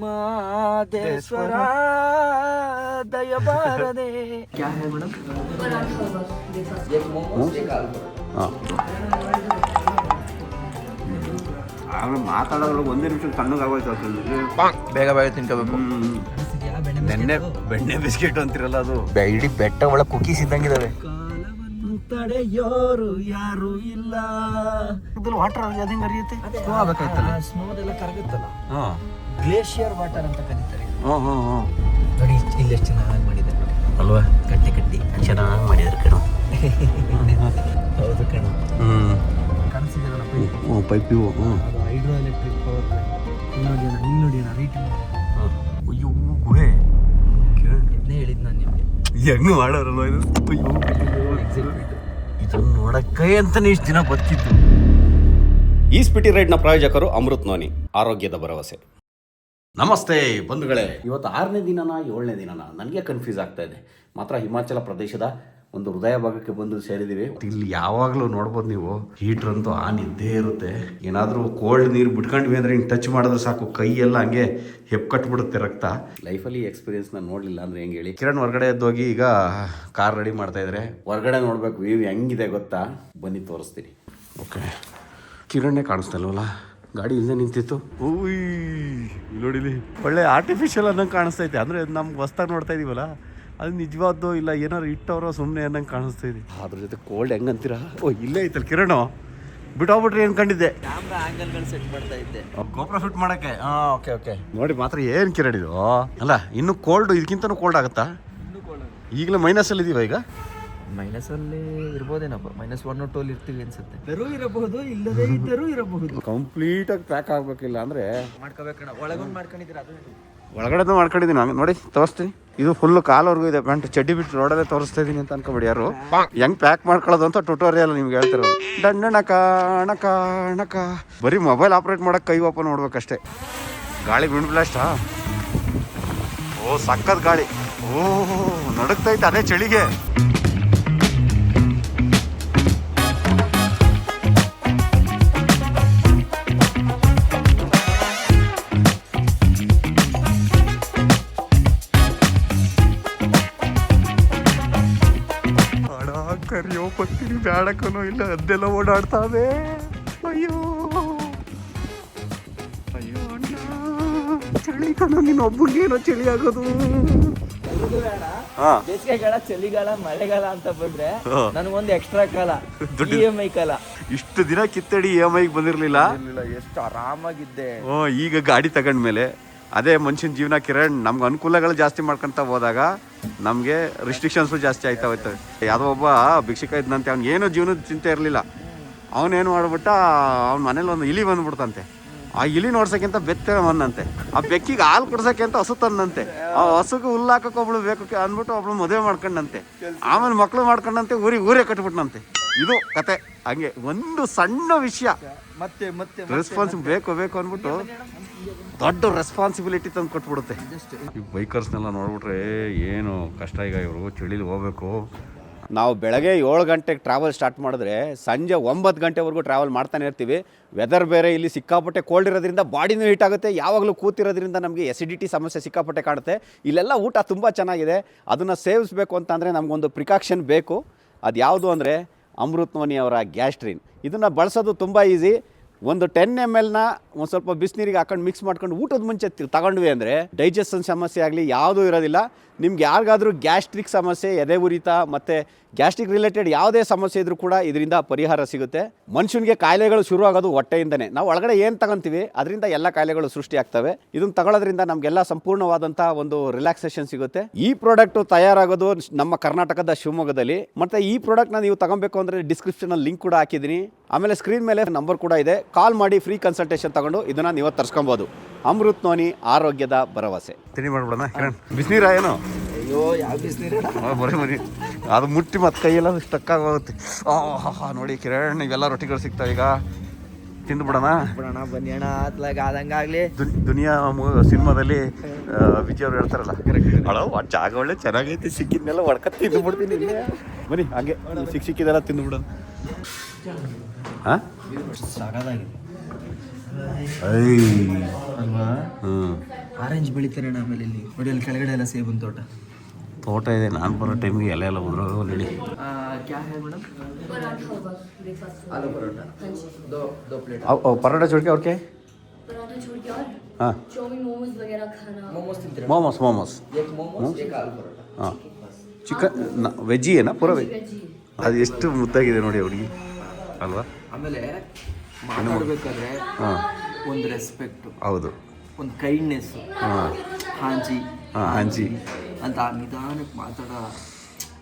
ಮಾದೇಶ್ವರ ದಯಬಾರದೆ क्या है मैडम एक मोमोज एक आलू ಹಾಂ ಆಮೇಲೆ ಮಾತಾಡೋದ್ರಲ್ಲಿ ಒಂದೇ ನಿಮಿಷ ತಣ್ಣಗಾಗೋಯ್ತು ಅಷ್ಟೊಂದು ಬೇಗ ಬೇಗ ತಿನ್ಕೋಬೇಕು ಬೆಣ್ಣೆ ಬೆಣ್ಣೆ ಬಿಸ್ಕೆಟ್ ಅಂತಿರಲ್ಲ ಅದು ಇಡೀ ಬೆಟ್ಟ ಒಳಗೆ ಕುಕೀಸ್ ಇದ್ದಂಗಿದಾವೆ ತಡೆಯೋರು ಯಾರು ಇಲ್ಲ. ವಾಟರ್ ಅದು ಹೆಂಗೆ ಹರಿಯುತ್ತೆ? ಸ್ನೋ ಆಗಬೇಕಾಯ್ತಲ್ಲ? ಸ್ನೋದೆಲ್ಲ ಕರಗುತ್ತಲ್ಲ? ಹಾಂ. ಗ್ಲೇಷಿಯರ್ ವಾಟರ್ ಅಂತ ಕರೀತಾರೆ. ನೋಡಿ ಇಲ್ಲಿ ಎಷ್ಟು ಚೆನ್ನಾಗಿ ಮಾಡಿದ್ದಾರೆ ಅಲ್ವಾ? ಕಟ್ಟಿ ಕಟ್ಟಿ ಚೆನ್ನಾಗಿ ಮಾಡಿದ್ರು ಕಣೋ. ಹೌದು ಕಣ. ಹ್ಞೂ ಪೈಪ್ ಇವು ಹೈಡ್ರೋ ಎಲೆಕ್ಟ್ರಿಕ್ ಪವರ್ ಪ್ಲಾಂಟ್ ನೋಡಿ ಇಲ್ಲಿ ನೋಡಿ ರೈಟ್ ಅಯ್ಯೋ ಗುಹೆ. ಇದನ್ನೇ ಹೇಳಿದ್ ನಾನು ನಿಮಗೆ. ಹೆಂಗೆ ಮಾಡೋರಲ್ವ ಇದು? ಅಯ್ಯೋ ಇದನ್ನ ನೋಡಕ್ಕೆ ಅಂತಾನೆ ಇಷ್ಟು ದಿನ ಬದುಕಿದ್ದು ಈ ಸ್ಪಿಟಿ ರೈಡ್ನ ಪ್ರಾಯೋಜಕರು ಅಮೃತ್ ನೋನಿ ಆರೋಗ್ಯದ ಭರವಸೆ. ನಮಸ್ತೆ ಬಂಧುಗಳೇ ಇವತ್ತು ಆರನೇ ದಿನನ ಏಳನೇ ದಿನನ? ನನಗೆ ಕನ್ಫ್ಯೂಸ್ ಆಗ್ತಾ ಇದೆ. ಮಾತ್ರ ಹಿಮಾಚಲ ಪ್ರದೇಶದ ಒಂದು ಹೃದಯ ಭಾಗಕ್ಕೆ ಬಂದು ಸೇರಿದ್ದೀವಿ. ಇಲ್ಲಿ ಯಾವಾಗಲೂ ನೋಡ್ಬೋದು ನೀವು ಹೀಟ್ರ್ ಅಂತೂ ಆನ್ ಇದ್ದೇ ಇರುತ್ತೆ. ಏನಾದರೂ ಕೋಲ್ಡ್ ನೀರು ಬಿಟ್ಕೊಂಡ್ವಿ ಅಂದರೆ ಹಿಂಗೆ ಟಚ್ ಮಾಡಿದ್ರೆ ಸಾಕು ಕೈ ಎಲ್ಲ ಹಂಗೆ ಹೆಪ್ಕಟ್ಬಿಡುತ್ತೆ ರಕ್ತ. ಲೈಫಲ್ಲಿ ಎಕ್ಸ್ಪೀರಿಯನ್ಸ್ನ ನೋಡಲಿಲ್ಲ ಅಂದರೆ ಹೆಂಗೆ ಹೇಳಿ. ಕಿರಣ್ ಹೊರಗಡೆ ಎದ್ದೋಗಿ ಈಗ ಕಾರ್ ರೆಡಿ ಮಾಡ್ತಾ ಇದ್ರೆ ಹೊರಗಡೆ ನೋಡಬೇಕು ವ್ಯೂ ಹೆಂಗಿದೆ ಗೊತ್ತಾ? ಬನ್ನಿ ತೋರಿಸ್ತೀನಿ. ಓಕೆ ಕಿರಣೇ ಕಾಣಿಸ್ತಲ್ವಲ್ಲ ಗಾಡಿ ಇಲ್ಲದೆ ನಿಂತಿತ್ತು. ಓಯ್ ಇಲ್ಲಿ ನೋಡಿಲಿ ಒಳ್ಳೆ ಆರ್ಟಿಫಿಷಿಯಲ್ ಅನ್ನಂಗೆ ಕಾಣಿಸ್ತೈತೆ ಅಂದರೆ ನಮ್ಗೆ ಹೊಸ್ದಾಗಿ ನೋಡ್ತಾ ಇದೀವಲ್ಲ? ಅದು ನಿಜವಾದ್ದು ಇಲ್ಲ ಏನಾರು ಇಟ್ಟವರೋ ಸುಮ್ಮನೆ ಅನ್ನಂಗೆ ಕಾಣಿಸ್ತಾ ಇದೆ. ಅದ್ರ ಜೊತೆ ಕೋಲ್ಡ್ ಹೆಂಗಂತೀರಾ ಓ ಇಲ್ಲೇ ಐತಲ್ಲ ಕಿರಣ? ಬಿಟ್ಟೋಗ್ಬಿಟ್ರಿ ಅನ್ಕೊಂಡಿದ್ದೆ ಸೆಟ್ ಮಾಡ್ತಾ ಇದ್ದೆ. ಗೋಪುರ ಫಿಟ್ ಮಾಡಕ್ಕೆ? ಹಾಂ ಓಕೆ ಓಕೆ ನೋಡಿ ಮಾತ್ರ ಏನು ಕಿರಣ ಇದು? ಅಲ್ಲ ಇನ್ನು ಕೋಲ್ಡ್ ಇದಕ್ಕಿಂತನೂ ಕೋಲ್ಡ್ ಆಗುತ್ತಾ? ಈಗಲೇ ಮೈನಸಲ್ಲಿ ಇದೀವ ಈಗ? ಮೈನಸ್ ಅಲ್ಲಿ ಇರ್ಬೋದೇನಪ್ಪ. ಮೈನಸ್ ಒನ್ ಟು ಅಲ್ಲಿ ಇರ್ತೀವಿ ಅನ್ಸುತ್ತೆ. ಇದ್ದರೂ ಇರಬಹುದು ಇಲ್ಲದೇ ಇದ್ದರೂ ಇರಬಹುದು. ಕಂಪ್ಲೀಟಾಗಿ ಪ್ಯಾಕ್ ಆಗ್ಬೇಕಿಲ್ಲ ಅಂದ್ರೆ ಮಾಡ್ಕೋಬೇಕಣ್ಣ. ಒಳಗೊಂದು ಮಾಡ್ಕೊಂಡಿದ್ದೀರಾ? ಅದು ಒಳಗಡೆ ಮಾಡ್ಕೊಂಡಿದ್ದೀನಿ. ಹಂಗೆ ನೋಡಿ, ತೋರಿಸ್ತೀನಿ. ಇದು ಫುಲ್ ಕಾಲ್ವರೆಗೂ ಇದೆ. ಪ್ಯಾಂಟ್ ಚಡ್ಡಿ ಬಿಟ್ಟು ರೋಡಲ್ಲೇ ತೋರಿಸ್ತಾ ಇದೀನಿ ಅಂತ ಅನ್ಕೊಬಿಡಿ ಯಾರು. ಹೆಂಗ್ ಪ್ಯಾಕ್ ಮಾಡ್ಕೊಳ್ಳೋದು ಅಂತ ಟ್ಯುಟೋರಿಯಲ್ ನಿಮ್ಗೆ ಹೇಳ್ತಿರೋದು. ಡಣ್ಣಣಕ ಅಣಕ ಬರೀ ಮೊಬೈಲ್ ಆಪ್ರೇಟ್ ಮಾಡಕ್ ಕೈ ಓಪನ್ ನೋಡ್ಬೇಕಷ್ಟೇ. ಗಾಳಿ ಬಿಂಡ್ ಬ್ಲಾಸ್ಟಾ ಓ, ಸಕ್ಕತ್ ಗಾಳಿ. ಓ ನಡುಕ್ತೈತೆ ಅದೇ ಚಳಿಗೆ. ಬ್ಯಾಡಕ್ಕನೋ ಇಲ್ಲ ಅದೆಲ್ಲ ಓಡಾಡ್ತಾವೆ. ಅಯ್ಯೋ. ಅಯ್ಯೋ ಅಣ್ಣ ಚಳಿ ಕಣ ನೀನು ಒಬ್ಬನಿಗೇನೋ ಚಳಿ ಆಗೋದು. ಬೇಸಿಗೆಗಾಲ ಚಳಿಗಾಲ ಮಳೆಗಾಲ ಅಂತ ಬಂದ್ರೆ. ನನಗೊಂದು ಎಕ್ಸ್ಟ್ರಾ ಕಾಲ ದುಡ್ಡು- ಇ ಎಂ ಐ ಕಾಲ. ಇಷ್ಟು ದಿನ ಕಿತ್ತಡಿ ಇ ಎಂ ಐಗೆ ಬಂದಿರ್ಲಿಲ್ಲ? ಎಷ್ಟು ಆರಾಮಾಗಿದ್ದೆ. ಓ ಈಗ ಗಾಡಿ ತಗೊಂಡ್ಮೇಲೆ ಅದೇ ಮನುಷ್ಯನ ಜೀವನ ಕಿರಣ್ ನಮ್ಗೆ ಅನುಕೂಲಗಳು ಜಾಸ್ತಿ ಮಾಡ್ಕೊಂತ ಹೋದಾಗ ನಮಗೆ ರಿಸ್ಟ್ರಿಕ್ಷನ್ಸು ಜಾಸ್ತಿ ಆಯ್ತಾ ಹೋಯ್ತವೆ. ಯಾವುದೋ ಒಬ್ಬ ಭಿಕ್ಷಕ ಇದ್ದಂತೆ ಅವ್ನು ಏನೋ ಜೀವನದ ಚಿಂತೆ ಇರಲಿಲ್ಲ. ಅವನೇನು ಮಾಡ್ಬಿಟ್ಟ, ಅವ್ನ ಮನೇಲಿ ಒಂದು ಇಲಿ ಬಂದ್ಬಿಡ್ತಂತೆ. ಆ ಇಲಿ ನೋಡ್ಸೋಕ್ಕಿಂತ ಬೆತ್ತ ಅವನಂತೆ ಆ ಬೆಕ್ಕಿಗೆ ಹಾಲು ಕುಡ್ಸೋಕೆ ಅಂತ ಹಸು ತಂದಂತೆ. ಆ ಹಸುಗೆ ಹುಲ್ಲಾಕಕ್ಕೆ ಒಬ್ಳು ಬೇಕು ಅಂದ್ಬಿಟ್ಟು ಒಬ್ಳು ಮದುವೆ ಮಾಡ್ಕೊಂಡಂತೆ. ಆಮೇಲೆ ಮಕ್ಕಳು ಮಾಡ್ಕೊಂಡಂತೆ, ಊರಿಗೆ ಊರೇ ಕಟ್ಬಿಟ್ನಂತೆ. ಇದು ಕತೆ. ಹಂಗೆ ಒಂದು ಸಣ್ಣ ವಿಷಯ. ಮತ್ತೆ ಮತ್ತೆ ರೆಸ್ಪಾನ್ಸ್ ಬೇಕು ಬೇಕು ಅಂದ್ಬಿಟ್ಟು ದೊಡ್ಡ ರೆಸ್ಪಾನ್ಸಿಬಿಲಿಟಿ ತಂದು ಕೊಟ್ಬಿಡುತ್ತೆ. ಈ ಬೈಕರ್ಸ್ನೆಲ್ಲ ನೋಡ್ಬಿಟ್ರೆ ಏನು ಕಷ್ಟ ಈಗ ಇವರು ಚಳಿಲಿ ಹೋಗ್ಬೇಕು. ನಾವು ಬೆಳಗ್ಗೆ ಏಳು ಗಂಟೆಗೆ ಟ್ರಾವೆಲ್ ಸ್ಟಾರ್ಟ್ ಮಾಡಿದ್ರೆ ಸಂಜೆ ಒಂಬತ್ತು ಗಂಟೆವರೆಗೂ ಟ್ರಾವೆಲ್ ಮಾಡ್ತಾನೆ ಇರ್ತೀವಿ. ವೆದರ್ ಬೇರೆ ಇಲ್ಲಿ ಸಿಕ್ಕಾಪಟ್ಟೆ ಕೋಲ್ಡ್ ಇರೋದ್ರಿಂದ ಬಾಡಿನೂ ಹೀಟ್ ಆಗುತ್ತೆ. ಯಾವಾಗಲೂ ಕೂತಿರೋದ್ರಿಂದ ನಮಗೆ ಎಸಿಡಿಟಿ ಸಮಸ್ಯೆ ಸಿಕ್ಕಾಪಟ್ಟೆ ಕಾಣುತ್ತೆ. ಇಲ್ಲೆಲ್ಲ ಊಟ ತುಂಬ ಚೆನ್ನಾಗಿದೆ. ಅದನ್ನು ಸೇವಿಸಬೇಕು ಅಂತಂದರೆ ನಮಗೊಂದು ಪ್ರಿಕಾಕ್ಷನ್ ಬೇಕು. ಅದು ಯಾವುದು ಅಂದರೆ ಅಮೃತ್ವನಿ ಅವರ ಗ್ಯಾಸ್ಟ್ರಿನ್. ಇದನ್ನು ಬಳಸೋದು ತುಂಬ ಈಸಿ. ಒಂದು ಟೆನ್ ಎಂ ಎಲ್ನ ಒಂದು ಸ್ವಲ್ಪ ಬಿಸಿನೀರಿಗೆ ಹಾಕೊಂಡು ಮಿಕ್ಸ್ ಮಾಡ್ಕೊಂಡು ಊಟದ ಮುಂಚೆ ತಗೊಂಡ್ವಿ ಅಂದರೆ, ಡೈಜೆಷನ್ ಸಮಸ್ಯೆ ಆಗಲಿ ಯಾವುದೂ ಇರೋದಿಲ್ಲ. ನಿಮ್ಗೆ ಯಾರಿಗಾದರೂ ಗ್ಯಾಸ್ಟ್ರಿಕ್ ಸಮಸ್ಯೆ, ಎದೆ ಉರಿತ ಮತ್ತು ಗ್ಯಾಸ್ಟ್ರಿಕ್ ರಿಲೇಟೆಡ್ ಯಾವುದೇ ಸಮಸ್ಯೆ ಇದ್ರೂ ಕೂಡ ಇದರಿಂದ ಪರಿಹಾರ ಸಿಗುತ್ತೆ. ಮನುಷ್ಯನಿಗೆ ಕಾಯಿಲೆಗಳು ಶುರು ಆಗೋದು ಹೊಟ್ಟೆಯಿಂದನೇ. ನಾವು ಒಳಗಡೆ ಏನು ತಗೊಂತೀವಿ, ಅದರಿಂದ ಎಲ್ಲ ಕಾಯಿಲೆಗಳು ಸೃಷ್ಟಿ ಆಗ್ತವೆ. ಇದನ್ನು ತಗೊಳ್ಳೋದ್ರಿಂದ ನಮಗೆಲ್ಲ ಸಂಪೂರ್ಣವಾದಂಥ ಒಂದು ರಿಲ್ಯಾಕ್ಸೇಷನ್ ಸಿಗುತ್ತೆ. ಈ ಪ್ರಾಡಕ್ಟು ತಯಾರಾಗೋದು ನಮ್ಮ ಕರ್ನಾಟಕದ ಶಿವಮೊಗ್ಗದಲ್ಲಿ. ಮತ್ತೆ ಈ ಪ್ರಾಡಕ್ಟ್ನ ನೀವು ತಗೊಬೇಕು ಅಂದರೆ ಡಿಸ್ಕ್ರಿಪ್ಷನಲ್ಲಿ ಲಿಂಕ್ ಕೂಡ ಹಾಕಿದ್ದೀನಿ. ಆಮೇಲೆ ಸ್ಕ್ರೀನ್ ಮೇಲೆ ನಂಬರ್ ಕೂಡ ಇದೆ. ಕಾಲ್ ಮಾಡಿ ಫ್ರೀ ಕನ್ಸಲ್ಟೇಷನ್ ತಗೊಂಡು ಇದನ್ನು ನೀವು ತರ್ಸ್ಕೊಬೋದು. ಅಮೃತ್ ನೋನಿ ಆರೋಗ್ಯದ ಭರವಸೆ. ತಿಂಡಿ ಮಾಡ್ಬಿಡೋಣ ಬಿಸಿನೀರ ಏನು? ಅಯ್ಯೋ ಯಾವ ಬಿಸಿನೀರು ಬರೀ ಬರೀ. ಅದು ಮುಟ್ಟಿ ಮತ್ತೆ ಕೈಯೆಲ್ಲ ಸ್ಟಕ್ ಆಗೋಗುತ್ತೆ. ಆ ನೋಡಿ ಕಿರಣ್ ಇವೆಲ್ಲ ರೊಟ್ಟಿಗಳು ಸಿಗ್ತಾವೆ ಈಗ. ತಿಂದು ಬಿಡೋಣ? ಬನ್ನಿ ಅಣ್ಣ. ಆತ್ಲಾಗ ಆದಂಗಾಗ್ಲಿ ದುನ್- ದುನಿಯಾ ಸಿನಿಮಾದಲ್ಲಿ ವಿಜಯ್ ಅವ್ರು ಹೇಳ್ತಾರಲ್ಲ. ಅಳೋ ಜಾಗ ಒಳ್ಳೆ ಚೆನ್ನಾಗೈತಿ ಸಿಕ್ಕಿದ್ನೆಲ್ಲ ಒಡ್ಕ ತಿಂದು ಬಿಡ್ತೀನಿ ಬನ್ನಿ ಹಂಗೆ ಸಿಕ್ ಸಿಕ್ಕಿದೆಲ್ಲ ತಿಂದ್ಬಿಡೋಣ ಹಾಂ? ಸಾಕಾಗಿದೆ ಅಲ್ವಾ ಆರೆಂಜ್ ಬೆಳಿತಾರೆ ಅಣ್ಣ ಆಮೇಲೆ ಇಲ್ಲಿ. ನೋಡಿ ಅಲ್ಲಿ ಕೆಳಗಡೆ ಎಲ್ಲ ಸೇಬನ್ ತೋಟ. ತೋಟ ಇದೆ ನಾನು ಬರೋ ಟೈಮಿಗೆ ಎಲೆ ಎಲ್ಲ ಉದ್ರೋಗ ನೋಡಿ. ಪರೋಟ. ಚುಡ್ಕೆ ಅವ್ರಿಗೆ. ಹಾಂ. ಮೋಮೋಸ್ ಮೋಮೋಸ್ ಹಾಂ. ಚಿಕನ್ ವೆಜ್ಜಿ ಏನಾ? ಪೂರ ವೆಜ್ ಅದು ಎಷ್ಟು ಮುದ್ದಾಗಿದೆ ನೋಡಿ ಅವ್ರಿಗೆ. ಅಲ್ವಾ? ಆಮೇಲೆ ಮಾತಾಡ್ಬೇಕಾದ್ರೆ ಒಂದು ರೆಸ್ಪೆಕ್ಟ್ ಹೌದು. ಒಂದು ಕೈಂಡ್ನೆಸ್ ಹಾಂ. ಹಾಂಜಿ ಹಾಂ ಹಾಂಜಿ ಅಂತ ಆ ನಿಧಾನಕ್ಕೆ ಮಾತಾಡ.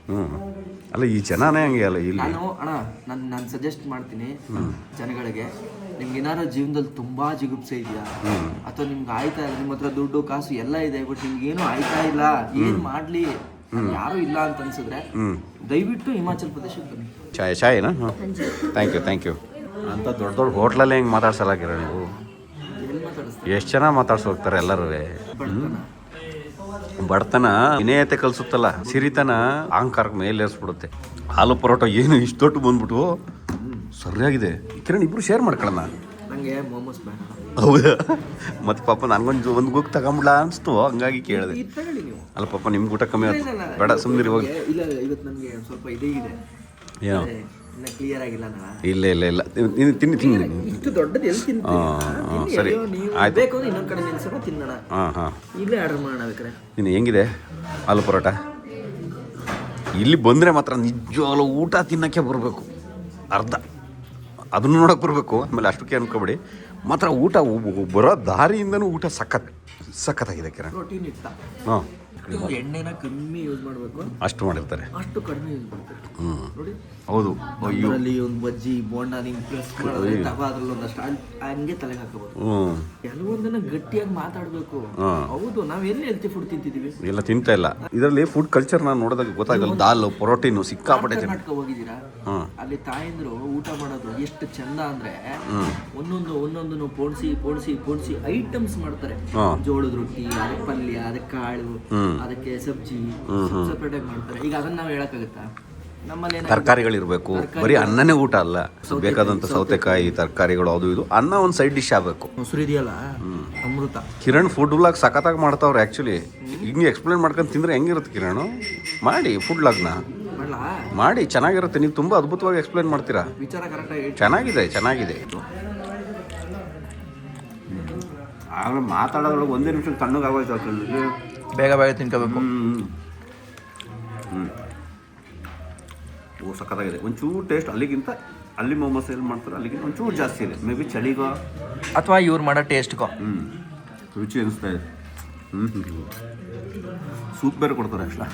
ಹ್ಞೂ ಅಲ್ಲ ಈ ಜನನೇ ಹಂಗೆ ಅಲ್ಲ ಇಲ್ಲಿ? ನಾನು ಅಣ್ಣ ನಾನು ನಾನು ಸಜೆಸ್ಟ್ ಮಾಡ್ತೀನಿ ಜನಗಳಿಗೆ ನಿಮ್ಗೆ ಏನಾದ್ರು ಜೀವನದಲ್ಲಿ ತುಂಬಾ ಜಿಗುಪ್ಸೆ ಇದೆಯಾ? ಅಥವಾ ನಿಮ್ಗೆ ಆಯ್ತಾ ಇಲ್ಲ? ನಿಮ್ಮ ಹತ್ರ ದುಡ್ಡು ಕಾಸು ಎಲ್ಲ ಇದೆ ಬಟ್ ನಿಮ್ಗೆ ಏನು ಆಯ್ತಾ ಇಲ್ಲ? ಏನ್ ಮಾಡ್ಲಿ? ಯಾರು ಇಲ್ಲ ಅಂತ ಅನ್ಸಿದ್ರೆ ಹ್ಞೂ ದಯವಿಟ್ಟು ಹಿಮಾಚಲ್ ಪ್ರದೇಶಕ್ಕೆ ಬನ್ನಿ. ಚಾಯ್ ಚಾಯ್ನಾ ಥ್ಯಾಂಕ್ ಯು ಥ್ಯಾಂಕ್ ಯು ಅಂತ ದೊಡ್ಡ ದೊಡ್ಡ ಹೋಟ್ಲಲ್ಲಿ ಹೆಂಗೆ ಮಾತಾಡ್ಸಲಾಗಿರ ನೀವು? ಎಷ್ಟು ಜನ ಮಾತಾಡ್ಸಿ ಹೋಗ್ತಾರೆ ಎಲ್ಲರೂ? ಬಡತನ ವಿನಯತೆ ಕಲಿಸುತ್ತಲ್ಲ ಸಿರಿತನ ಅಹಂಕಾರಕ್ಕೆ ಮೇಲೇರಿಸ್ಬಿಡುತ್ತೆ. ಹಾಲು ಪರೋಟ ಏನು ಇಷ್ಟು ದೊಡ್ಡ ಬಂದ್ಬಿಟ್ಟು ಸರಿಯಾಗಿದೆ. ಕಿರಣ್ ಇಬ್ರು ಶೇರ್ ಮಾಡ್ಕೊಳ್ಳೋಣ. ನಂಗೆ ಮೊಮೋಸ್ ಬೇಡ. ಹೌದಾ? ಮತ್ತೆ ಪಾಪ ನನಗೊಂದು ಒಂದು ಗುಕ್ ತಗೊಂಬಿಡ ಅನಿಸ್ತು ಹಂಗಾಗಿ ಕೇಳಿದೆ. ಅಲ್ಲ ಪಾಪ ನಿಮ್ಗೆ ಊಟ ಕಮ್ಮಿ ಆಯ್ತು ಬೇಡ ಸುಮ್ಮನೆ ಹೋಗಿ ಇಲ್ಲ ಇಲ್ಲ, ಇವತ್ತು ನನಗೆ ಸ್ವಲ್ಪ ಇದೇ ಇದೆ. ಏನೋ? ಕ್ಲಿಯರ್ ಆಗಿಲ್ಲ ಇಲ್ಲ ಇಲ್ಲ ಇಲ್ಲ. ನೀನು ತಿನ್ನಿ ತಿನ್ನಿ. ಇಷ್ಟು ದೊಡ್ಡದು ಎಲ್ಲಿ ತಿಂತೀನಿ ಹಾ, ಹಾ, ಸರಿ. ಆಯ್ತು. ಬೇಕು ಅಂದ್ರೆ ಕಡೆ ನಿಲ್ಸೋಣ ತಿನ್ನೋಣ ಹಾಂ ಹಾಂ. ಇಲ್ಲೇ ಆರ್ಡರ್ ಮಾಡೋಣ ಬೇಕಾರೆ ನೀನು ಹೆಂಗಿದೆ ಆಲೂ ಪರೋಟ? ಇಲ್ಲಿ ಬಂದರೆ ಮಾತ್ರ ನಿಜವಾಗ್ಲೂ ಊಟ ತಿನ್ನೋಕ್ಕೆ ಬರಬೇಕು. ಅರ್ಧ. ಅದನ್ನು ನೋಡೋಕೆ ಬರಬೇಕು. ಆಮೇಲೆ ಅಷ್ಟಕ್ಕೆ ಅನ್ಕೋಬೇಡಿ. ಮಾತ್ರ ಊಟ ಬರೋ ದಾರಿಯಿಂದನೂ ಊಟ ಸಖತ್ ಸಖತ್ತಾಗಿದೆ ಕಿರಣ್. ಪ್ರೋಟೀನ್ ಇತ್ತ. ಹಾಂ. ಎಣ್ಣೆನ ಕಮ್ಮಿ ಯೂಸ್ ಮಾಡಬೇಕು. ಅಷ್ಟು ಮಾಡಿರ್ತಾರೆ. ಅಷ್ಟು ಕಡಿಮೆ ಯೂಸ್ ಮಾಡ್ತಾರೆ. ಹ್ಞೂ ನೋಡಿ. ಹೌದು. ಅಲ್ಲಿ ಒಂದು ಬಜ್ಜಿ ಬೋಂಡ ಪ್ರೆಸ್ ಮಾಡಿದ್ರೆ ತವ ಅದ್ರಲ್ಲಿ ಒಂದಷ್ಟು. ಹಂಗೆ ತಲೆಗೆ ಹಾಕಬಹುದು ಕೆಲವೊಂದನ್ನ ಗಟ್ಟಿಯಾಗಿ ಮಾತಾಡಬೇಕು. ಹೌದು ನಾವ್ ಎಲ್ಲಿ ಹೆಲ್ತಿ ಫುಡ್ ತಿಂತಿದೀವಿ? ಎಲ್ಲ ತಿಂತಾ ಇಲ್ಲ. ಇದರಲ್ಲಿ ಫುಡ್ ಕಲ್ಚರ್ ನಾನು ನೋಡಿದಾಗ ಗೊತ್ತಾಗಲ್ಲ. ದಾಲ್ ಪ್ರೋಟೀನು ಸಿಕ್ಕಾಪಟ್ಟೆ ಕರ್ನಾಟಕ ಹೋಗಿದ್ದೀರಾ? ಅಲ್ಲಿ ತಾಯಂದ್ರು ಊಟ ಮಾಡೋದು ಎಷ್ಟು ಚಂದ ಅಂದ್ರೆ ಒಂದೊಂದು ಒಂದೊಂದನ್ನು ಪೋಣಿಸಿ ಪೋಣಿಸಿ ಪೋಣಿಸಿ ಐಟಮ್ಸ್ ಮಾಡ್ತಾರೆ. ಜೋಳದ ರೊಟ್ಟಿ ಅದಕ್ಕೆ ಪಲ್ಯ ಅದಕ್ಕೆ ಕಾಳು ಅದಕ್ಕೆ ಸಬ್ಜಿ ಸಪ್ರೇಟ್ ಮಾಡ್ತಾರೆ. ಈಗ ಅದನ್ನ ನಾವು ಹೇಳಕ್ಕಾಗತ್ತಾ? ತರಕಾರಿಗಳಿರಬೇಕು. ಬರೀ ಅನ್ನನೇ ಊಟ ಅಲ್ಲ. ಬೇಕಾದಂಥ ಸೌತೆಕಾಯಿ. ತರಕಾರಿಗಳು ಅದು ಇದು. ಅನ್ನ ಒಂದು ಸೈಡ್ ಡಿಶ್ ಆಗಬೇಕು. ಮೊಸರು ಇದೆಯಲ್ಲ? ಅಮೃತ. ಕಿರಣ್ ಫುಡ್ ಲಾಗ್ ಸಖತ್ತಾಗಿ ಮಾಡ್ತಾವ್ರೆ ಆ್ಯಕ್ಚುಲಿ ಹಿಂಗೆ ಎಕ್ಸ್ಪ್ಲೇನ್ ಮಾಡ್ಕೊಂಡು ತಿಂದರೆ ಹೆಂಗಿರುತ್ತೆ ಕಿರಣ್? ಮಾಡಿ ಫುಡ್ ಲಾಗ್ನ ಮಾಡಿ ಚೆನ್ನಾಗಿರುತ್ತೆ. ನೀವು ತುಂಬ ಅದ್ಭುತವಾಗಿ ಎಕ್ಸ್ಪ್ಲೇನ್ ಮಾಡ್ತೀರಾ? ವಿಚಾರ ಕರೆಕ್ಟಾಗಿ ಚೆನ್ನಾಗಿದೆ ಚೆನ್ನಾಗಿದೆ. ಮಾತಾಡೋದ್ರೊಳಗೆ ಒಂದೇ ನಿಮಿಷ ತಣ್ಣಗಾಗೋಯ್ತು ಬೇಗ ಬೇಗ ತಿನ್ಕೋಬೇಕು. ಹ್ಞೂ ಓ ಸಖತ್ತಾಗಿದೆ ಒಂಚೂರು ಟೇಸ್ಟ್ ಅಲ್ಲಿಗಿಂತ ಅಲ್ಲಿ ಮೊಮೋಸ್ ಎಲ್ಲಿ ಮಾಡ್ತಾರೆ ಅಲ್ಲಿಗಿಂತ ಒಂಚೂರು ಜಾಸ್ತಿ ಇದೆ. ಮೇ ಬಿ ಚಳಿಗೋ. ಅಥವಾ ಇವ್ರು ಮಾಡೋ ಟೇಸ್ಟ್ಗೋ ಹ್ಞೂ ರುಚಿ ಅನಿಸ್ತಾ ಇದೆ. ಹ್ಞೂ ಹ್ಞೂ ಸೂಪ್ ಬೇರೆ ಕೊಡ್ತಾರೆ ಅಷ್ಟಲ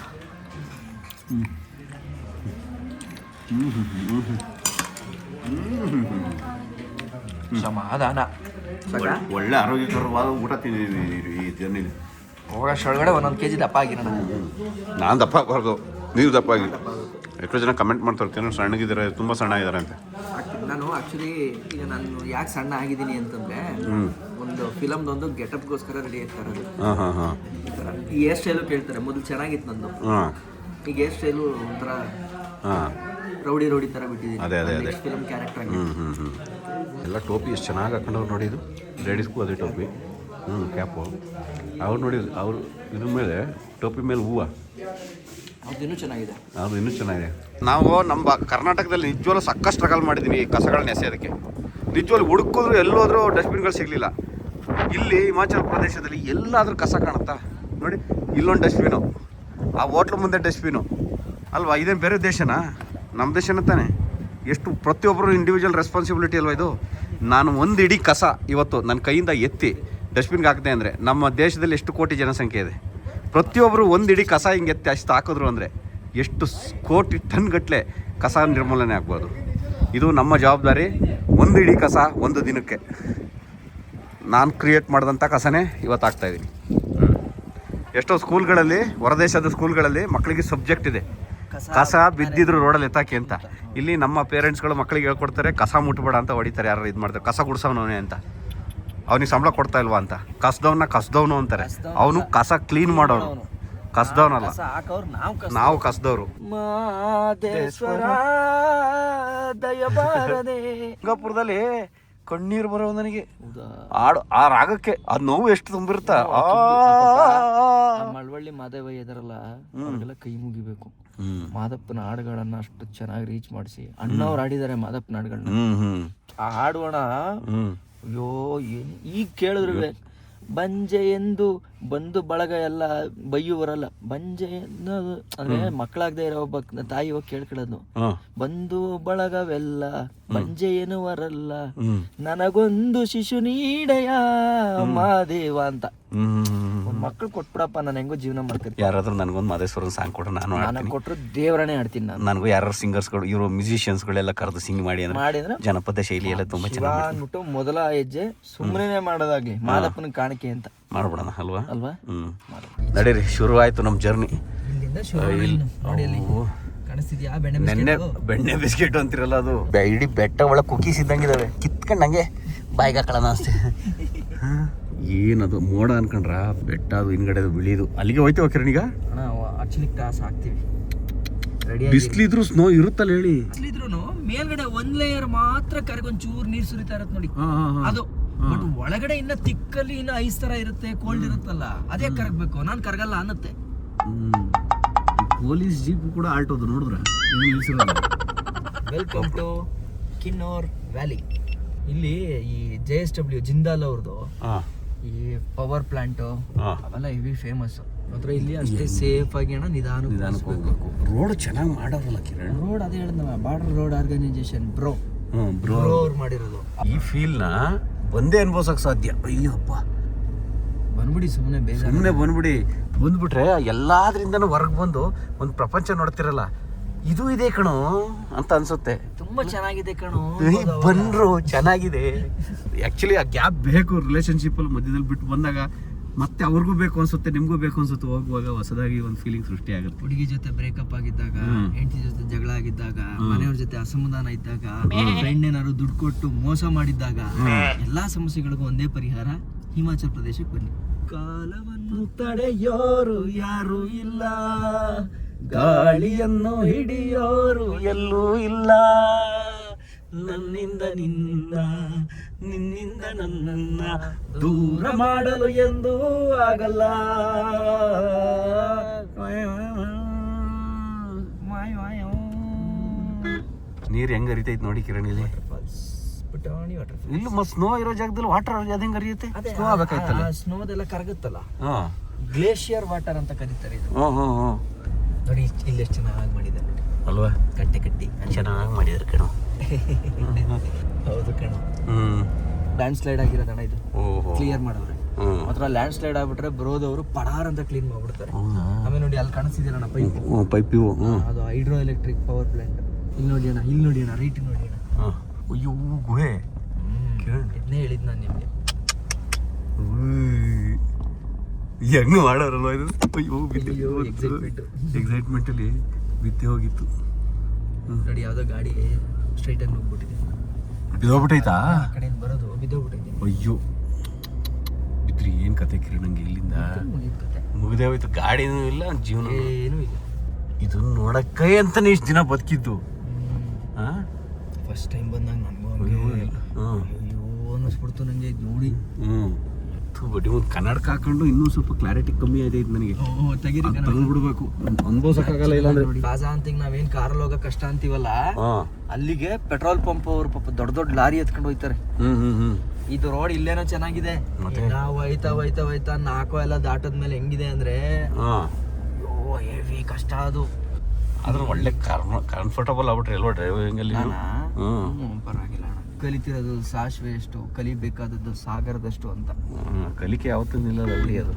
ಸಮಾಧಾನ. ಒಳ್ಳೆ ಆರೋಗ್ಯಕರವಾದ ಊಟ ತಿಂದಿದ್ದೀನಿ ಈ ಜರ್ನಿಲಿ. ಹೋಗೋಷ್ಟೊಳಗಡೆ ಒಂದೊಂದು ಕೆ ಜಿ ದಪ್ಪ ಆಗಿರೋಣ. ನಾನು ದಪ್ಪ ಆಗಬಾರ್ದು. ನೀವು ದಪ್ಪ ಆಗಿ ಎಷ್ಟೋ ಜನ ಕಮೆಂಟ್ ಮಾಡ್ತಾರೆ ಸಣ್ಣಗಿದ್ದಾರೆ ತುಂಬ ಸಣ್ಣ ಆಗಿದ್ದಾರೆ ಅಂತ ನಾನು ಆಕ್ಚುಲಿ ಈಗ ನಾನು ಯಾಕೆ ಸಣ್ಣ ಆಗಿದ್ದೀನಿ ಅಂತಂದ್ರೆ ಒಂದು ಫಿಲಮ್ದೊಂದು ಗೆಟಪ್ಗೋಸ್ಕರ ರೆಡಿ ಆಗ್ತಾರೆ ಹಾಂ ಹಾಂ ಹಾಂ. ಹೇರ್ ಸ್ಟೈಲು ಕೇಳ್ತಾರೆ. ಮೊದಲು ಚೆನ್ನಾಗಿತ್ತು ನಂದು. ಹಾಂ. ಈಗ ಏರ್ ಸ್ಟೈಲು ಒಂಥರ ಹಾಂ. ರೌಡಿ ರೌಡಿ ಥರ ಬಿಟ್ಟಿದ್ದೀನಿ. ಅದೇ, ಅದೇ, ಫಿಲಮ್ ಕ್ಯಾರೆಕ್ಟರ್ ಹ್ಞೂ ಹ್ಞೂ ಹ್ಞೂ ಎಲ್ಲ ಟೋಪಿ ಎಷ್ಟು ಚೆನ್ನಾಗಿ ಹಾಕೊಂಡವ್ರು ನೋಡಿ ಇದು. ಲೇಡೀಸ್ಗೂ ಅದೇ ಟೋಪಿ. ಹ್ಞೂ ಕ್ಯಾಪು ಅವ್ರು ನೋಡಿ ಅವ್ರು ಇದ್ರ ಮೇಲೆ ಟೋಪಿ ಮೇಲೆ ಹೂವು. ಅದಿನ್ನೂ ಚೆನ್ನಾಗಿದೆ. ಅದು ಇನ್ನೂ ಚೆನ್ನಾಗಿದೆ. ನಾವು ನಮ್ಮ ಕರ್ನಾಟಕದಲ್ಲಿ ನಿಜವಾಗ್ಲೂ ಸಾಕಷ್ಟು ಸ್ಟ್ರಗಲ್ ಮಾಡಿದ್ದೀವಿ ಈ ಕಸಗಳನ್ನ ಎಸೆಯೋದಕ್ಕೆ. ನಿಜವಾಗ್ಲೂ ಹುಡುಕಿದ್ರು ಎಲ್ಲೋದ್ರೂ ಡಸ್ಟ್ಬಿನ್ಗಳು ಸಿಗಲಿಲ್ಲ. ಇಲ್ಲಿ ಹಿಮಾಚಲ ಪ್ರದೇಶದಲ್ಲಿ ಎಲ್ಲಾದರೂ ಕಸ ಕಾಣುತ್ತಾ? ನೋಡಿ ಇಲ್ಲೊಂದು ಡಸ್ಟ್ಬಿನು ಆ ಹೋಟ್ಲ್ ಮುಂದೆ ಡಸ್ಟ್ಬಿನು ಅಲ್ವಾ ಇದೇನು ಬೇರೆ ದೇಶನಾ? ನಮ್ಮ ದೇಶನ ತಾನೆ. ಎಷ್ಟು ಪ್ರತಿಯೊಬ್ಬರು ಇಂಡಿವಿಜುವಲ್ ರೆಸ್ಪಾನ್ಸಿಬಿಲಿಟಿ ಅಲ್ವಾ ಇದು? ನಾನು ಒಂದು ಇಡೀ ಕಸ ಇವತ್ತು ನನ್ನ ಕೈಯಿಂದ ಎತ್ತಿ ಡಸ್ಟ್ಬಿನ್ಗೆ ಹಾಕಿದೆ ಅಂದರೆ ನಮ್ಮ ದೇಶದಲ್ಲಿ ಎಷ್ಟು ಕೋಟಿ ಜನಸಂಖ್ಯೆ ಇದೆ? ಪ್ರತಿಯೊಬ್ಬರು ಒಂದು ಇಡೀ ಕಸ ಹಿಂಗೆ ಎತ್ತಿ ಅಷ್ಟು ಹಾಕಿದ್ರು ಅಂದರೆ ಎಷ್ಟು ಕೋಟಿ ಟನ್ ಗಟ್ಟಲೆ ಕಸ ನಿರ್ಮೂಲನೆ ಆಗ್ಬೋದು. ಇದು ನಮ್ಮ ಜವಾಬ್ದಾರಿ ಒಂದು ಇಡೀ ಕಸ ಒಂದು ದಿನಕ್ಕೆ. ನಾನು ಕ್ರಿಯೇಟ್ ಮಾಡಿದಂಥ ಕಸನೇ ಇವತ್ತು ಆಗ್ತಾಯಿದ್ದೀನಿ ಎಷ್ಟೋ ಸ್ಕೂಲ್ಗಳಲ್ಲಿ ಹೊರದೇಶದ ಸ್ಕೂಲ್ಗಳಲ್ಲಿ ಮಕ್ಕಳಿಗೆ ಸಬ್ಜೆಕ್ಟ್ ಇದೆ. ಕಸ ಬಿದ್ದಿದ್ರು ರೋಡಲ್ಲಿ ಎತ್ತಾಕಿ ಅಂತ. ಇಲ್ಲಿ ನಮ್ಮ ಪೇರೆಂಟ್ಸ್ಗಳು ಮಕ್ಕಳಿಗೆ ಹೇಳ್ಕೊಡ್ತಾರೆ ಕಸ ಮುಟ್ಬೇಡ ಅಂತ ಹೊಡಿತಾರೆ ಯಾರು ಇದು ಮಾಡ್ತಾರೆ ಕಸ ಗುಡ್ಸೋನವನೇ ಅಂತ. ಅವನಿಗೆ ಸಂಬಳ ಕೊಡ್ತಾ ಇಲ್ವಾ ಅಂತ? ಕಸದವ್ನ ಕಸ್ದವ್ನು ಅಂತಾರೆ. ಅವನು ಕಸ ಕ್ಲೀನ್ ಮಾಡೋನು ಕಸ್ದವನಲ್ಲ. ನಾವು ನಾವು ಕಸ್ದವ್ರು. ಸಿಂಗಾಪುರದಲ್ಲಿ ಕಣ್ಣೀರು ಬರೋ ನನಗೆ. ಆಡು ಹಾಡು ಆ ರಾಗಕ್ಕೆ ಆ ನೋವು ಎಷ್ಟು ತುಂಬಿರುತ್ತ? ಮಳವಳ್ಳಿ ಮಾದೇವ ಇದಾರಲ್ಲ ಅವ್ರಿಗೆಲ್ಲ ಕೈ ಮುಗಿಬೇಕು. ಮಾದಪ್ಪನ ಹಾಡುಗಳನ್ನ ಅಷ್ಟು ಚೆನ್ನಾಗಿ ರೀಚ್ ಮಾಡಿಸಿ. ಅಣ್ಣವ್ರು ಆಡಿದ್ದಾರೆ ಮಾದಪ್ಪನ ಹಾಡುಗಳನ್ನ ಆ ಹಾಡುವಣ ಅಯ್ಯೋ ಏನು ಈಗ ಕೇಳಿದ್ರೆ ಬಂಜೆ ಎಂದು ಬಂದು ಬಳಗ ಎಲ್ಲ ಬೈಯುವರಲ್ಲ ಬಂಜೆ ಅನ್ನೋದು ಅಂದ್ರೆ ಮಕ್ಕಳಾಗದೆ ಇರೋ ಒಬ್ಬ ತಾಯಿ ಹೋಗಿ ಕೇಳ್ಕೊಳ್ಳೋದು. ಬಂಧು ಬಂದು ಬಳಗವೆಲ್ಲ ಬಂಜೆ ಎನ್ನುವರಲ್ಲ. ಬರಲ್ಲ ನನಗೊಂದು ಶಿಶು ನೀಡೆಯ ಮಾದೇವ ಅಂತ. ಮಕ್ಳು ಕೊಟ್ಬಿಡಪ್ಪ ನಾನು ಹೆಂಗೋ ಜೀವನ ಮಾಡ್ತೀನಿ ಯಾರಾದ್ರೂ ನನಗೊಂದು ಮಾದೇಶ್ವರ ಸಾಂಗ್ ಕೊಡು ನಾನು ನನಗೆ ಕೊಟ್ಟರು ಕೊಟ್ರು ದೇವರನೇ ಆಡ್ತೀನಿ ನಾನು. ನನಗೂ ಯಾರು ಸಿಂಗರ್ಸ್ಗಳು ಇವರು ಮ್ಯೂಸಿಷಿಯನ್ಸ್ಗಳೆಲ್ಲ ಕರೆದು ಸಿಂಗ್ ಮಾಡಿ ಅಂದ್ರೆ ಜನಪದ ಶೈಲಿ ಎಲ್ಲ ತುಂಬಾ ಚೆನ್ನಾಗಿ ಮೊದಲ ಹೆಜ್ಜೆ ಸುಮ್ಮನೆ ಮಾಡೋದಾಗ್ಲಿ ಮಾದಪ್ಪನ ಕಾಣಿಕೆ ಅಂತ. ಮಾಡ್ಬಿಡೋಣ ಅಲ್ವಾ? ಅಲ್ವಾ? ಹ್ಞೂ ನಡೀರಿ ಶುರು ಆಯ್ತು ನಮ್ಮ ಜರ್ನಿ ಬೆಣ್ಣೆ ಬೆಣ್ಣೆ ಬಿಸ್ಕೆಟ್ ಅಂತಿರಲ್ಲ ಅದು. ಬೆ- ಇಡೀ ಬೆಟ್ಟ ಒಳಗೆ ಕುಕೀಸ್ ಇದ್ದಂಗಿದಾವೆ. ಕಿತ್ಕೊಂಡು ಹಂಗೆ ಬಾಯಿಗೆ ಹಾಕೊಳ್ಳೋಣ ಅಷ್ಟೇ. ಏನದು ಮೋಡ ಅನ್ಕೊಂಡ್ರ? ಬೆಟ್ಟ ಅದು ಹಿಂಗಡೆ ಅದು ಬಿಳಿದು. ಅಲ್ಲಿಗೆ ಹೋಯ್ತೀವ ಕಿರಣ್ ಈಗ? ಅಣ್ಣ ಆಕ್ಚುಲಿ ಟಾಸ್ ಹಾಕ್ತೀವಿ. ರೆಡಿ ಬಿಸ್ಲಿದ್ರು ಸ್ನೋ ಇರುತ್ತಲ್ಲ ಹೇಳಿ? ಇದ್ರೂ ಮೇಲ್ಗಡೆ ಒಂದ್ ಲೇಯರ್ ಮಾತ್ರ ಕರೆಗೊಂಚೂರು ನೀರು ಚೂರ್ ನೀರ್ ಸುರಿತಾ ಇರತ್ ನೋಡಿ. ಅದು ಬಟ್ ಒಳಗಡೆ ಇನ್ನ ತಿಕ್ಕಲ್ಲಿ ಇನ್ನ ಐಸ್ ತರ ಇರುತ್ತೆ ಕೋಲ್ಡ್ ಇರುತ್ತಲ್ಲ ಅದೇ ಕರಗಬೇಕು? ನಾನ್ ಕರಗಲ್ಲ ಅನ್ನತ್ತೆ. ಪೊಲೀಸ್ ಜೀಪ್ ಕೂಡ ಆಲ್ಟೋದು ನೋಡಿದ್ರೆ ವೆಲ್ಕಮ್ ಟು ಕಿನ್ನೋರ್ ವ್ಯಾಲಿ ಇಲ್ಲಿ ಈ ಜೆ ಎಸ್ ಡಬ್ಲ್ಯೂ ಜಿಂದಾಲ್ ಅವ್ರದ್ದು ಈ ಪವರ್ ಪ್ಲಾಂಟ್ ಅವೆಲ್ಲ ಇವಿ ಫೇಮಸ್ ಮಾತ್ರ ಇಲ್ಲಿ ಅಷ್ಟೇ ಸೇಫ್ ಆಗಿ ಅಣ್ಣ ನಿಧಾನ ನಿಧಾನಕ್ಕೆ ಹೋಗ್ಬೇಕು. ರೋಡ್ ಚೆನ್ನಾಗಿ ಮಾಡೋದಲ್ಲ ಕಿರಣ್. ರೋಡ್ ಅದೇ ಹೇಳಿದ್ನಲ್ಲ border road organisation bro bro ಅವ್ರು ಮಾಡಿರೋದು. ಈ ಫೀಲ್ನ ಬಂದೇ ಅನ್ಭವಿಸೋಕೆ ಸಾಧ್ಯ. ಅಯ್ಯಪ್ಪ ಬಂದ್ಬಿಡಿ ಸುಮ್ಮನೆ ಸುಮ್ಮನೆ ಬಂದ್ಬಿಡಿ. ಬಂದ್ಬಿಟ್ರೆ ಎಲ್ಲಾದ್ರಿಂದನೂ ಹೊರಗೆ ಬಂದು ಒಂದು ಪ್ರಪಂಚ ನೋಡ್ತಿರಲ್ಲ ಇದು ಇದೆ ಕಣೋ ಅಂತ ಅನ್ಸುತ್ತೆ. ತುಂಬಾ ಚೆನ್ನಾಗಿದೆ ಕಣು. ಬಂದ್ರು ಚೆನ್ನಾಗಿದೆ. ಆಕ್ಚುಲಿ ಆ ಗ್ಯಾಪ್ ಬೇಕು ರಿಲೇಶನ್ಶಿಪ್ ಅಲ್ಲಿ ಮಧ್ಯದಲ್ಲಿ ಬಿಟ್ಟು ಬಂದಾಗ ಮತ್ತೆ ಅವ್ರಿಗೂ ಬೇಕು ಅನ್ಸುತ್ತೆ ನಿಮಗೂ ಬೇಕು ಅನ್ಸುತ್ತೆ ಹೋಗುವಾಗ ಹೊಸದಾಗಿ ಒಂದು ಫೀಲಿಂಗ್ ಸೃಷ್ಟಿ ಆಗುತ್ತೆ. ಹುಡುಗಿ ಜೊತೆ ಬ್ರೇಕಪ್ ಆಗಿದ್ದಾಗ ಹೆಂಡತಿ ಜೊತೆ ಜಗಳ ಆಗಿದ್ದಾಗ ಮನೆಯವ್ರ ಜೊತೆ ಅಸಮಾಧಾನ ಇದ್ದಾಗ ಫ್ರೆಂಡ್ ಏನಾದ್ರು ದುಡ್ಡು ಕೊಟ್ಟು ಮೋಸ ಮಾಡಿದ್ದಾಗ ಎಲ್ಲಾ ಸಮಸ್ಯೆಗಳಿಗೂ ಒಂದೇ ಪರಿಹಾರ ಹಿಮಾಚಲ ಪ್ರದೇಶಕ್ಕೆ ಬನ್ನಿ. ಕಾಲವನ್ನು ತಡೆಯೋರು ಯಾರು ಇಲ್ಲ. ಗಾಳಿಯನ್ನು ಹಿಡಿಯೋರು ಎಲ್ಲೂ ಇಲ್ಲ. ನನ್ನಿಂದ ನಿನ್ನ ನಿನ್ನಿಂದ ನನ್ನನ್ನ ದೂರ ಮಾಡಲು ಎಂದು ಆಗಲ್ಲ. ನೀರು ಹೆಂಗ್ ಹರಿತೈತೆ ನೋಡಿ ಕಿರಣ್ ಇಲ್ಲಿ. ಇಲ್ಲಿ ಮತ್ತೆ ಸ್ನೋ ಇರೋ ಜಾಗದಲ್ಲಿ ವಾಟರ್ ಅದು ಹೆಂಗ್ ಹರಿಯುತ್ತೆ? ಸ್ನೋ ಆಗ್ಬೇಕಾಯ್ತಲ್ಲ. ಸ್ನೋದೆಲ್ಲ ಕರಗುತ್ತಲ್ಲ? ಹಾ. ಗ್ಲೇಷಿಯರ್ ವಾಟರ್ ಅಂತ ಕರೀತಾರೆ ಇದು ನೋಡಿ ಇಲ್ಲಿ ಎಷ್ಟು ಚೆನ್ನಾಗಿ ಮಾಡಿದ್ದಾರೆ. ಅಲ್ವಾ? ಕಟ್ಟೆ ಕಟ್ಟಿ ಚೆನ್ನಾಗಿ ಮಾಡಿದ್ರು ಕಣ. ಹೌದು ಕಣ. ಹ್ಮ್. ಲ್ಯಾಂಡ್ ಸ್ಲೈಡ್ ಆಗಿರೋದಣ್ಣ ಇದು. ಕ್ಲಿಯರ್ ಮಾಡಿದ್ರೆ. ಮಾತ್ರ ಲ್ಯಾಂಡ್ ಸ್ಲೈಡ್ ಆಗ್ಬಿಟ್ರೆ ಬರೋದವರು ಪಡಾರ್ ಅಂತ ಕ್ಲೀನ್ ಮಾಡ್ಬಿಡ್ತಾರೆ. ಆಮೇಲೆ ನೋಡಿ ಅಲ್ಲಿ ಕಾಣಿಸ್ತಿದ್ದೀರಣ್ಣ ಪೈಪ್ ಪೈಪ್ ಅದು ಹೈಡ್ರೋ ಎಲೆಕ್ಟ್ರಿಕ್ ಪವರ್ ಪ್ಲಾಂಟ್ ಇಲ್ಲಿ ನೋಡಿ ಅಣ್ಣ ಇಲ್ಲಿ ನೋಡಿ ಅಣ್ಣ ರೈಟ್ ನೋಡಿ ಅಣ್ಣ. ಅಯ್ಯೋ ಗುಹೆ. ಇದನ್ನೇ ಹೇಳಿದ್ ನಾನು ನಿಮಗೆ. ಹೆಂಗ್ ಮಾಡೋರಲ್ವ ಇದು? ಅಯ್ಯೋ. ಎಕ್ಸೈಟ್ಮೆಂಟ್ ಅಲ್ಲಿ. ಬಿದ್ದೆ ಹೋಗಿತ್ತು. ನೋಡಿ ಯಾವುದೋ ಗಾಡಿ ಸ್ಟ್ರೈಟ್ ಆಗಿ ಹೋಗ್ಬಿಟ್ಟಿದೆ ಬಿದ್ದೋಗ್ಬಿಟ್ಟೈತಾ? ಆ ಕಡೆಯಿಂದ ಬರೋದು ಬಿದ್ದೋಗ್ಬಿಟ್ಟೈತೆ. ಅಯ್ಯೋ. ಬಿದ್ರಿ ಏನು ಕತೆ ಕಿರಣಂಗೆ ಇಲ್ಲಿಂದ? ಮುಗಿದೇ ಕತೆ. ಮುಗ್ದೇ ಹೋಯ್ತು ಗಾಡಿನೂ ಇಲ್ಲ ಜೀವನ ಏನೂ ಇಲ್ಲ. ಇದು ನೋಡಕ್ಕೆ ಅಂತಾನೆ ಇಷ್ಟು ದಿನ ಬದುಕಿದ್ದು. ಹಾ ಫಸ್ಟ್ ಟೈಮ್ ಬಂದಾಗ ನನಗೂ ಅಯ್ಯೋ, ಅನ್ನಿಸ್ಬಿಡ್ತು ನನಗೆ ನೋಡಿ. ಹ್ಮ್. ಬಡ್ಡಿ ಒಂದು ಕನ್ನಡಕ ಹಾಕೊಂಡು ಇನ್ನೂ ಸ್ವಲ್ಪ ಕ್ಲಾರಿಟಿ ಕಮ್ಮಿ ಇದೆ ನನಗೆ? ಕಣ. ತೆಗೆದು ಬಿಡ್ಬೇಕು ಅನ್ಭವಿಸಕ್ಕಾಗಲ್ಲ ಇಲ್ಲ ಅಂದ್ರೆ ಬಾಜಾ ಅಂತಿಗ್ ನಾವೇನ್ ಕಾರಲ್ಲಿ ಹೋಗೋ ಕಷ್ಟ ಅಂತೀವಲ್ಲ ಅಲ್ಲಿಗೆ ಪೆಟ್ರೋಲ್ ಪಂಪ್ ಅವ್ರು ಪಾಪ ದೊಡ್ಡ ದೊಡ್ಡ ಲಾರಿ ಎತ್ಕೊಂಡು ಹೋಯ್ತಾರೆ ಇದು ರೋಡ್ ಇಲ್ಲೇನೋ ಚೆನ್ನಾಗಿದೆ. ಮತ್ತೆ? ನಾವು ಹೋಯ್ತಾ ಹೋಯ್ತಾ ಹೋಯ್ತಾ ನಾಲ್ಕು ಎಲ್ಲ ದಾಟದ್ಮೇಲೆ ಹೆಂಗಿದೆ ಅಂದ್ರೆ ಓ ಹೆವಿ ಕಷ್ಟ ಅದು. ಆದ್ರೆ ಒಳ್ಳೆ ಕಂಫರ್ಟಬಲ್ ಆಗ್ಬಿಟ್ರೆ ಅಲ್ವಾ ಡ್ರೈವಿಂಗ್ ಅಲ್ಲಿ ಪರವಾಗಿಲ್ಲ. ಕಲಿತಿರೋದು ಸಾಸಿವೆ ಎಷ್ಟು ಕಲಿಬೇಕಾದದ್ದು ಸಾಗರದಷ್ಟು ಅಂತ. ಕಲಿಕೆ ಯಾವತ್ತೂ ನಿಲ್ಲಲ್ಲ ಅದು.